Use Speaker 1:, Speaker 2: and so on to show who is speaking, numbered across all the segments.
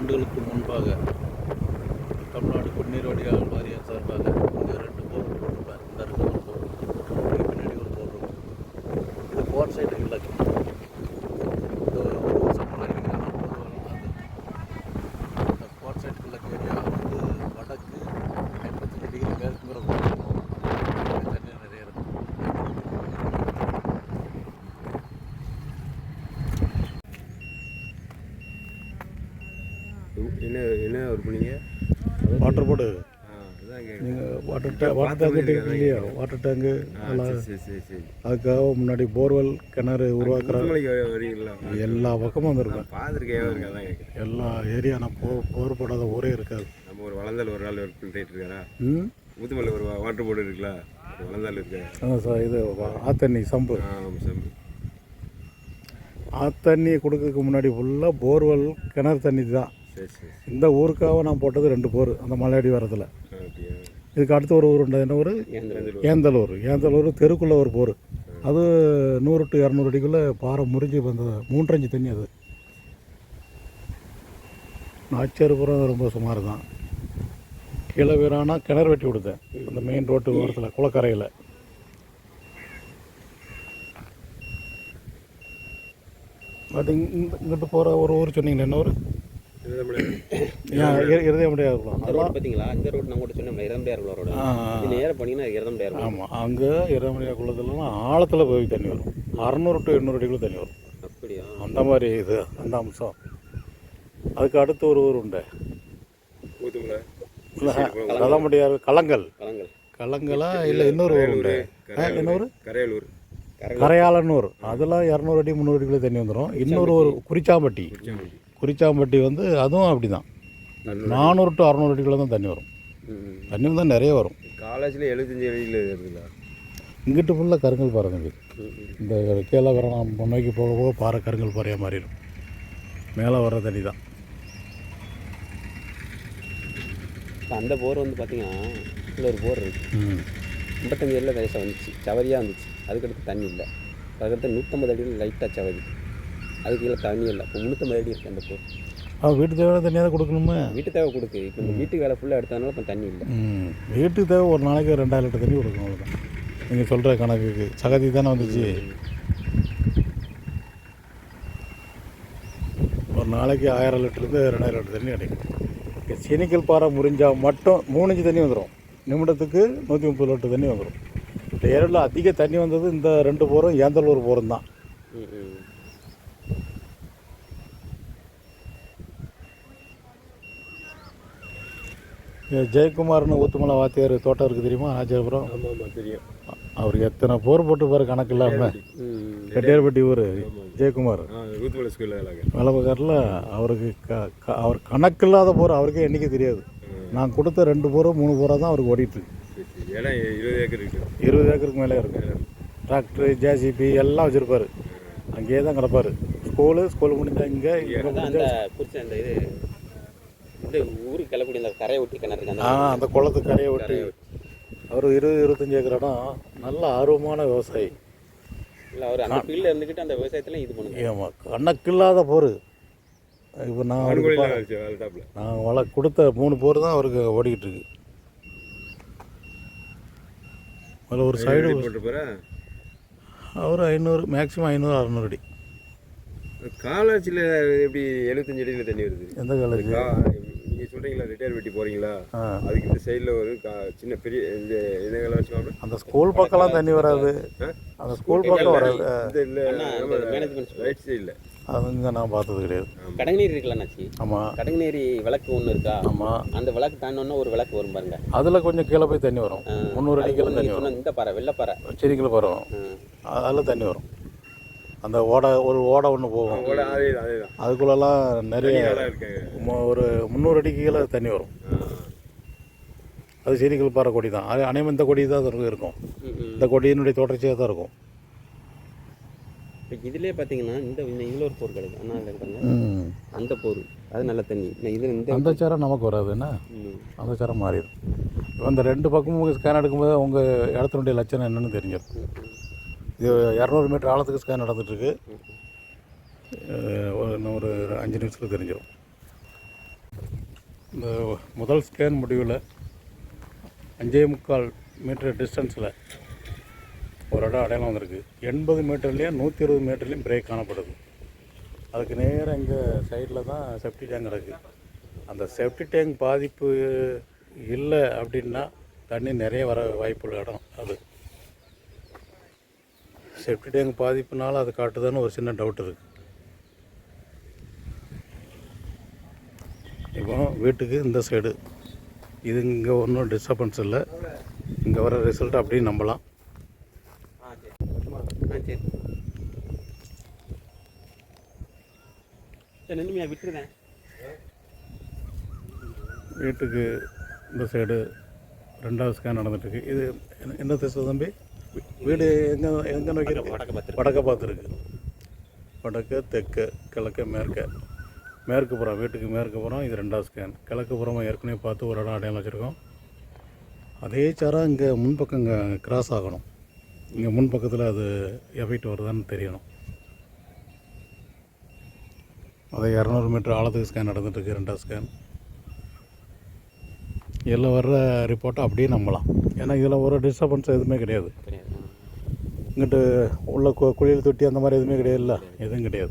Speaker 1: ஆண்டுகளுக்கு முன்பாக தமிழ்நாடு குடிநீர் வடிகால் வாரியம் சார்பாக இங்கே ரெண்டு போர் போட்டிருப்பேன் இந்த ரெண்டு ஒரு போர் இங்கே பின்னாடி ஒரு போர் இருக்கும் இது போர் சைடு இல்லை இந்த ஒரு வருஷம் முன்னாடி இங்கே நான் போர் வளர்ந்தாங்க இந்த போர் சைடு கிழக்கு ஏரியா வந்து வடக்கு ஐம்பத்தஞ்சு டிகிரி மேற்குங்கிற போர் தண்ணி நிறைய இருக்கும்
Speaker 2: என்ன என்ன ஒர்க் பண்ணீங்க
Speaker 1: வாட்டர் போர்டு
Speaker 2: ஆ
Speaker 1: நீங்கள் வாட்டர் டே வாட்டர் டேங்க் இல்லையா? வாட்டர் டேங்கு
Speaker 2: ஆ சரி சரி சரி சரி.
Speaker 1: அதுக்காக முன்னாடி போர்வெல் கிணறு உருவாக்குற
Speaker 2: முத்துமலைக்கு வரீங்களா
Speaker 1: எல்லா பக்கமும் வந்திருக்கேன்
Speaker 2: பார்த்துருக்கேன் இருக்கு
Speaker 1: எல்லா ஏரியா நான் போ போர் போடாத ஊரே இருக்காது.
Speaker 2: நம்ம ஒரு வளர்ந்தால் ஒரு நாள் ஒர்க் பண்ணிட்டு இருக்காரா?
Speaker 1: ம்?
Speaker 2: முத்துமலை ஒரு வாட்டர் போர்டு இருக்குல்ல? ஒரு வளர்ந்தால் இருக்கு.
Speaker 1: அதான் சார் இது ஆத்தண்ணி சம்பு.
Speaker 2: ஆ ஆமாம் சார்
Speaker 1: ஆத்தண்ணி கொடுக்கறதுக்கு முன்னாடி ஃபுல்லாக போர்வெல் கிணறு தண்ணி தான். இந்த ஊருக்காக நான் போட்டது ரெண்டு போர் அந்த மலையடி வரத்தில் இதுக்கு அடுத்து ஒரு ஊர் என்ன ஊர்? ஏந்தலூர். ஏந்தலூர். தெருக்குள்ளே ஒரு போர். அது நூறு டு இரநூறு அடிக்குள்ளே பாறை முறிஞ்சு வந்தது. மூன்றஞ்சு தண்ணி அது. நாச்சேருபுரம் ரொம்ப சுமார் தான் கீழே வீரானா கிணறு வெட்டி கொடுத்தேன். அந்த மெயின் ரோட்டு ஓரத்தில் குளக்கரையில். அது இங்க- இங்கிட்டு போகிற ஒரு ஊர் சொன்னீங்களே என்ன ஊர்? ஏன் இரு- இருதய முடியாது
Speaker 3: இந்த ரோடு பார்த்தீங்களா இந்த ரோடு நான் கூட சொன்னேன் இரநம்பியார் ரோடு. இது நேரம் பண்ணிங்கன்னா
Speaker 1: ஆமாம் அங்கே இரமணியா குளத்துலலாம் ஆழத்தில் போய் தண்ணி வரும். அறநூறு டு எண்ணூறு அடிக்குள்ள தண்ணி வரும்.
Speaker 3: அப்படியா?
Speaker 1: அந்த மாதிரி இது அந்த அம்சம். அதுக்கு அடுத்து ஒரு ஊர் உண்டு. முடியாது களங்கல்
Speaker 3: கலங்கள்
Speaker 1: களங்கலா இல்லை இன்னொரு ஊர் உண்டு. இன்னொரு?
Speaker 2: கரையலூர்.
Speaker 1: கரையாளன்னூர் அதெல்லாம் இரநூறு அடி முந்நூறு அடிக்குள்ள தண்ணி வந்துடும் இன்னொரு ஒரு குறிச்சாம்பட்டி குறிச்சாம்பட்டி வந்து அதுவும் அப்படி தான் நானூறு டு அறநூறு அடிக்குள்ள தான் தண்ணி வரும். தண்ணி வந்து நிறைய வரும்.
Speaker 2: காலேஜில் எழுபத்தஞ்சி அடியில் இருக்குல்ல
Speaker 1: இங்கிட்டு ஃபுல்லாக கருங்கல் பாறை
Speaker 3: ம்.
Speaker 1: இந்த கீழே வர நான் முன்னோக்கி போக போக பாறை கருங்கல் பாறையாக மாறிடும். மேலே வர்ற தண்ணி தான்.
Speaker 3: அந்த போர் வந்து பார்த்தீங்கன்னா இதில் ஒரு போர் இருக்கு.
Speaker 1: ம்
Speaker 3: ஐம்பத்தஞ்சு அடியில் லேசாக வந்துச்சு. சவரியாக வந்துச்சு அதுக்கடுத்து தண்ணி இல்லை. அதுக்கடுத்து நூற்றம்பது அடியில் லைட்டாக சவரி. அதுக்கு கீழே தண்ணி இல்லை. இப்போ முந்நூற்றம்பது அடி இருக்குது அந்த போர்
Speaker 1: அவன் வீட்டு தேவை தண்ணியாக தான் கொடுக்கணுமே
Speaker 3: வீட்டு தேவை கொடுக்கு. இப்போ இந்த வீட்டு வேலை ஃபுல்லாக எடுத்ததுனால இப்போ தண்ணி இல்லை.
Speaker 1: ம். வீட்டுக்கு தேவை ஒரு நாளைக்கு ரெண்டாயிரம் லிட்டர் தண்ணி கொடுக்கணும் அவ்வளோதான் நீங்கள் சொல்கிற கணக்குக்கு சகதி தானே வந்துச்சு. ஒரு நாளைக்கு ஆயிரம் லிட்டருந்து ரெண்டாயிரம் லிட்டர் தண்ணி கிடைக்கும். சினிக்கல் பாறை முறிஞ்சால் மட்டும் மூணு இன்ச்சு தண்ணி வந்துடும் நிமிடத்துக்கு நூற்றி முப்பது லிட்டர் தண்ணி வந்துடும் ஏரியாவில் அதிக தண்ணி வந்தது இந்த ரெண்டு போரும் ஏந்தலூர் போரும் தான் ஜெயக்குமார்னு ஊத்துமலை வாத்தியார் தோட்டம் இருக்குது தெரியுமா?
Speaker 2: ஆமாம் தெரியும்.
Speaker 1: அவருக்கு எத்தனை போர் போட்டு பாரு கணக்கு இல்லாமல் கட்டியார்பட்டி. ஊர் ஜெயக்குமார். வேலைப்பக்காரில் அவருக்கு க க- அவர் கணக்கில்லாத போர் அவருக்கே எண்ணிக்க தெரியாது. நான் கொடுத்த ரெண்டு போரோ மூணு போரோ தான் அவருக்கு ஓடிட்டு
Speaker 2: இருபது
Speaker 1: ஏக்கருக்கு மேலே இருக்கும் டிராக்டர் ஜேசிபி எல்லாம் வச்சுருப்பாரு. அங்கேயே தான் கிடப்பாரு. ஸ்கூலு ஸ்கூல் முடிஞ்சா இங்கே இங்கே
Speaker 3: அதான் அந்த குறிச்ச அந்த இது இந்த ஊருக்கு கிளக்கூடிய அந்த கரையை ஒட்டி கிணறு
Speaker 1: ஆ
Speaker 3: அந்த
Speaker 1: குளத்து கரையை ஒட்டி. அவர் இருபது இருபத்தஞ்சி ஏக்கர் இடம் நல்ல ஆர்வமான விவசாயி.
Speaker 3: இல்லை அவர் அந்த ஃபீல்டில் இருந்துக்கிட்டு அந்த விவசாயத்தில் இது பண்ணுங்க
Speaker 1: ஏமா கணக்கில்லாத போர். இப்போ நான் நான் வள கொடுத்த மூணு போர் தான் அவருக்கு ஓடிக்கிட்டு இருக்கு. அதில் ஒரு சைடு அவர் ஐநூறு மேக்ஸிமம் ஐநூறு அறநூறு அடி.
Speaker 2: காலேஜில் எப்படி எழுபத்தஞ்சு அடியில் தண்ணி வருது?
Speaker 1: எந்த காலேஜ்
Speaker 2: சொல்கிறீங்களா ரிட்டையர் வெட்டி போகிறீங்களா அதுக்கு இந்த சைடில் ஒரு கா- சின்ன பெரிய இந்த காலம் வச்சுக்கோங்க
Speaker 1: அந்த ஸ்கூல் பக்கம்லாம் தண்ணி வராது. அந்த ஸ்கூல் பக்கம் வராது.
Speaker 2: ரைட் சைடில்
Speaker 1: அதுங்க நான் பார்த்தது கிடையாது.
Speaker 3: கடங்கநீர் இருக்குல்ல அண்ணாச்சி?
Speaker 1: ஆமாம்
Speaker 3: கடங்கநீர் விளக்கு ஒன்று இருக்கா?
Speaker 1: ஆமாம்
Speaker 3: அந்த விளக்கு தாண்டோன்னா ஒரு விளக்கு வரும் பாருங்க.
Speaker 1: அதில் கொஞ்சம் கீழே போய் தண்ணி வரும். முந்நூறு அடிக்கெல்லாம் தண்ணி வரும்.
Speaker 3: இந்த பாறை வெள்ளப்பாறை
Speaker 1: செடிக்குள்ள வரும்.
Speaker 3: ம்.
Speaker 1: அதில் தண்ணி வரும். அந்த ஓடை ஒரு ஓடை ஒன்று போகும். அதுக்குள்ளெல்லாம் நிறைய ஒரு முந்நூறு அடிக்கு கீழே தண்ணி வரும். அது செடிகள் பாறை கொடி தான். அது அனைவரும் இந்த கொடி தான் அது இருக்கும். இந்த கொடியினுடைய தொடர்ச்சியாக தான் இருக்கும்.
Speaker 3: இப்போ இதுலேயே பார்த்தீங்கன்னா இந்த ஒரு போர் கிடைக்கும் அண்ணா. அந்த போர் அது நல்ல தண்ணி. இந்த இது இந்த
Speaker 1: அந்த சேரம் நமக்கு வராது என்ன. அந்த சேரம் மாறிடும். இப்போ அந்த ரெண்டு பக்கமும் ஸ்கேன் எடுக்கும்போது உங்கள் இடத்தினுடைய லட்சணம் என்னன்னு தெரிஞ்சிடும். இது இரநூறு மீட்டர் ஆழத்துக்கு ஸ்கேன் நடந்துகிட்ருக்கு இன்னும் ஒரு அஞ்சு நிமிஷத்தில் தெரிஞ்சிடும். இந்த முதல் ஸ்கேன் முடிவில் அஞ்சே முக்கால் மீட்டர் டிஸ்டன்ஸில் ஒரு இடம் அடையாளம் வந்திருக்கு. எண்பது மீட்டர்லேயும் நூற்றி இருபது மீட்டர்லேயும் பிரேக் காணப்படுது. அதுக்கு நேராக இங்கே சைடில் தான் செப்டி டேங்க் கிடக்கு அந்த செப்டி டேங்க் பாதிப்பு இல்லை அப்படின்னா தண்ணி நிறைய வர வாய்ப்புள்ள இடம் அது. செப்டி டேங்க் பாதிப்புனால அது காட்டுதான்னு ஒரு சின்ன டவுட் இருக்குது இப்போ வீட்டுக்கு இந்த சைடு இது இங்கே ஒன்றும் டிஸ்டர்பன்ஸ் இல்லை. இங்கே வர ரிசல்ட் அப்படியே நம்பலாம். வீட்டுக்கு இந்த சைடு ரெண்டாவது ஸ்கேன் நடந்துட்டுருக்கு. இது என்ன- என்ன திசை தம்பி? வீடு எங்கே எங்கே நோக்கி இருக்கு
Speaker 3: வடக்கு பார்த்து
Speaker 1: வடக்க பார்த்துருக்கு. வடக்கு தெற்கு கிழக்கு மேற்கு. மேற்கு புறம் வீட்டுக்கு மேற்கு புறம் இது ரெண்டாவது ஸ்கேன் கிழக்கு புறமாக ஏற்கனவே பார்த்து ஒரு இடம் அடையாளம் வச்சுருக்கோம். அதே சாரம் இங்கே முன்பக்கம் இங்கே கிராஸ் ஆகணும். இங்கே முன்பக்கத்தில் அது எஃபெக்ட் வருதான்னு தெரியணும். அது இரநூறு மீட்டர் ஆழத்துக்கு ஸ்கேன் நடந்துட்டுருக்கு ரெண்டாவது ஸ்கேன் இதில் வர்ற ரிப்போர்ட்டை அப்படியே நம்பலாம். ஏன்னா இதில் ஒரு டிஸ்டர்பன்ஸ் எதுவுமே கிடையாது.
Speaker 3: கிடையாது
Speaker 1: இங்கிட்டு உள்ள கு- குளியல் தொட்டி அந்த மாதிரி எதுவுமே கிடையாதுல்ல. எதுவும் கிடையாது.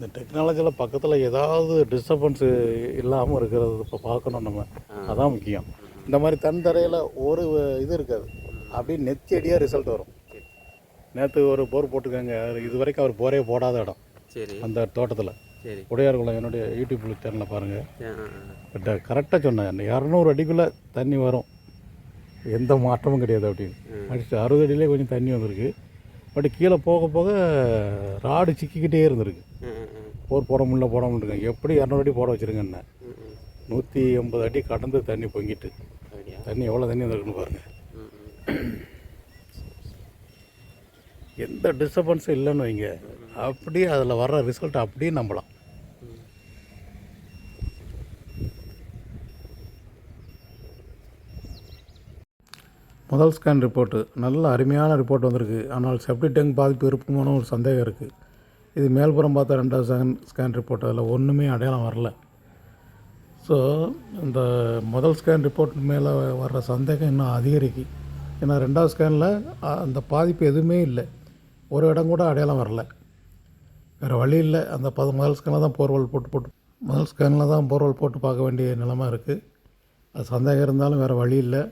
Speaker 1: இந்த டெக்னாலஜியில் பக்கத்தில் ஏதாவது டிஸ்டர்பன்ஸு இல்லாமல் இருக்கிறது இப்போ பார்க்கணும் நம்ம. அதான் முக்கியம். இந்த மாதிரி தன் தரையில் ஒரு இது இருக்காது. அப்படியே நெத்தியடியாக ரிசல்ட் வரும். நேற்று ஒரு போர் போட்டுருக்காங்க. இது வரைக்கும் அவர் போரே போடாத இடம்.
Speaker 3: சரி.
Speaker 1: அந்த தோட்டத்தில். உடையார்குளம் என்னுடைய யூடியூப் சேனலில் பாருங்கள். பட் கரெக்டாக சொன்னேன். இரநூறு அடிக்குள்ளே தண்ணி வரும். எந்த மாற்றமும் கிடையாது அப்படின்னு. அடிச்சு அறுபது அடியிலே கொஞ்சம் தண்ணி வந்திருக்கு. பட் கீழே போக போக ராடு சிக்கிக்கிட்டே இருந்திருக்கு. போர் போட முடியல போட முடியல. எப்படி இரநூறு அடி போட
Speaker 3: ம்.
Speaker 1: நூற்றி எண்பது அடி கடந்து தண்ணி பொங்கிட்டு. தண்ணி எவ்வளோ தண்ணி வந்துருக்குன்னு பாருங்கள் எந்த டிஸ்டர்பன்ஸும் இல்லைன்னு வைங்க. அப்படியே அதில் வர்ற ரிசல்ட் அப்படியே நம்பலாம். முதல் ஸ்கேன் ரிப்போர்ட்டு நல்ல அருமையான ரிப்போர்ட் வந்திருக்கு. ஆனால் செப்டி டேங்க் பாதிப்பு இருக்குமோன்னு ஒரு சந்தேகம் இருக்குது இது மேல்புறம் பார்த்தா ரெண்டாவது ஸ்கேன் ஸ்கேன் ரிப்போர்ட் அதில் ஒன்றுமே அடையாளம் வரல. ஸோ இந்த முதல் ஸ்கேன் ரிப்போர்ட் மேலே வர்ற சந்தேகம் இன்னும் அதிகரிக்கு. ஏன்னா ரெண்டாவது ஸ்கேனில் அந்த பாதிப்பு எதுவுமே இல்லை. ஒரு இடம் கூட அடையாளம் வரல. வேறு வழி இல்லை. அந்த பத முதல் ஸ்கேனில் தான் போர்வல் போட்டு போட்டு முதல் ஸ்கேனில் தான் போர்வல் போட்டு பார்க்க வேண்டிய நிலமை இருக்குது அது சந்தேகம் இருந்தாலும் வேறு வழி இல்லை.